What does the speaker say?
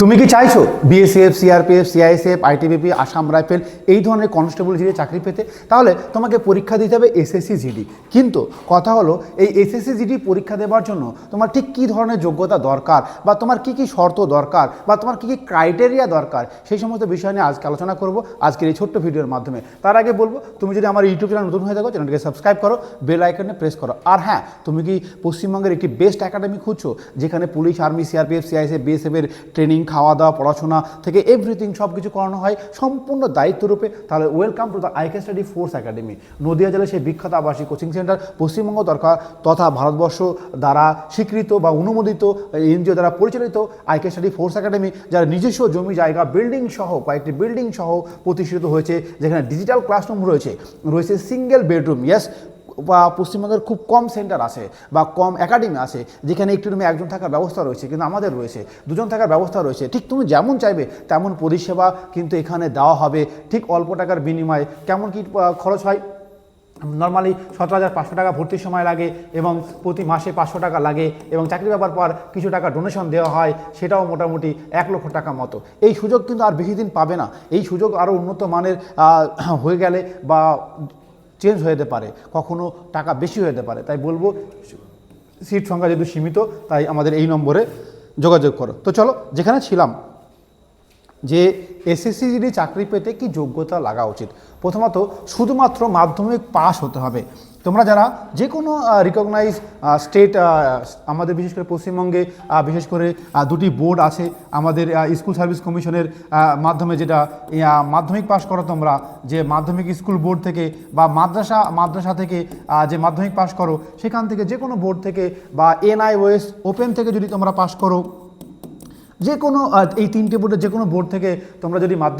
তুমি কি চাইছো? BSF CRPF CISF ITBP Assam rifle এই ধরনের কনস্টেবল জিডি চাকরি পেতে? তাহলে তোমাকে পরীক্ষা দিতে হবে এসএসসি জিডি কিন্তু কথা হলো, এই এসএসসি জিডি পরীক্ষা দেওয়ার জন্য তোমার ঠিক কী ধরনের যোগ্যতা দরকার বা তোমার কী কী শর্ত দরকার বা তোমার কী কী ক্রাইটেরিয়া দরকার, সেই সমস্ত বিষয় নিয়ে আজকে আলোচনা করব আজকের এই ছোট্ট ভিডিওর মাধ্যমে। তার আগে বলব, তুমি যদি আমার ইউটিউব চ্যানেল নতুন হয়ে থাকো চ্যানেলটিকে সাবস্ক্রাইব করো বেল আইকনে প্রেস করো। আর হ্যাঁ তুমি কি পশ্চিমবঙ্গের একটি বেস্ট একাডেমি খুঁজছো, যেখানে পুলিশ আর্মি সিআরপিএফ সিআইএসএফ বিএসএফের ট্রেনিং খাওয়া দাওয়া পড়াশোনা থেকে এভরিথিং সব কিছু করানো হয় সম্পূর্ণ দায়িত্বরূপে। তাহলে welcome to the IK study force academy Nadia জেলার সেই বিখ্যাত আবাসিক কোচিং সেন্টার পশ্চিমবঙ্গ দরকার তথা ভারতবর্ষ দ্বারা স্বীকৃত বা অনুমোদিত এনজিও দ্বারা পরিচালিত আইকে স্টাডি ফোর্স একাডেমি যার নিজস্ব জমি জায়গা বিল্ডিং সহ, কয়েকটি বিল্ডিং সহ প্রতিষ্ঠিত হয়েছে, যেখানে ডিজিটাল ক্লাসরুম রয়েছে। রয়েছে সিঙ্গেল বেডরুম ইয়েস বা পশ্চিমবঙ্গের খুব কম সেন্টার আছে বা কম একাডেমি আছে, যেখানে একটি রুমে একজন থাকার ব্যবস্থা রয়েছে, কিন্তু আমাদের রয়েছে। দুজন থাকার ব্যবস্থা রয়েছে। ঠিক তুমি যেমন চাইবে, তেমন পরিষেবা কিন্তু এখানে দেওয়া হবে। ঠিক অল্প টাকার বিনিময়ে। কেমন কি খরচ হয়? নর্মালি সতেরো হাজার পাঁচশো টাকা ভর্তির সময় লাগে এবং প্রতি মাসে পাঁচশো টাকা লাগে এবং চাকরি ব্যাপার পর কিছু টাকা ডোনেশন দেওয়া হয়, সেটাও মোটামুটি এক লক্ষ টাকা মতো। এই সুযোগ কিন্তু আর বেশি দিন পাবে না। এই সুযোগ আরও উন্নত মানের হয়ে গেলে বা চেঞ্জ হয়ে যেতে পারে, কখনো টাকা বেশি হয়ে যেতে পারে। তাই বলব সিট সংখ্যা যেহেতু সীমিত, তাই আমাদের এই নম্বরে যোগাযোগ করো। তো চলো, যেখানে ছিলাম যে এসএসসি চাকরি পেতে কি যোগ্যতা লাগা উচিত? প্রথমত, শুধুমাত্র মাধ্যমিক পাশ হতে হবে। তোমরা যারা যে কোনো রিকগনাইজ স্টেট আমাদের বিশেষ করে পশ্চিমবঙ্গে বিশেষ করে দুটি বোর্ড আছে, আমাদের স্কুল সার্ভিস কমিশনের মাধ্যমে যেটা মাধ্যমিক পাশ করো তোমরা, যে মাধ্যমিক স্কুল বোর্ড থেকে বা মাদ্রাসা মাদ্রাসা থেকে যে মাধ্যমিক পাশ করো, সেখান থেকে যে কোনো বোর্ড থেকে বা এনআইওএস ওপেন থেকে যদি তোমরা পাশ করো যে কোনো এই তিনটে বোর্ডের যে কোনো বোর্ড থেকে তোমরা যদি মাধ্যমিক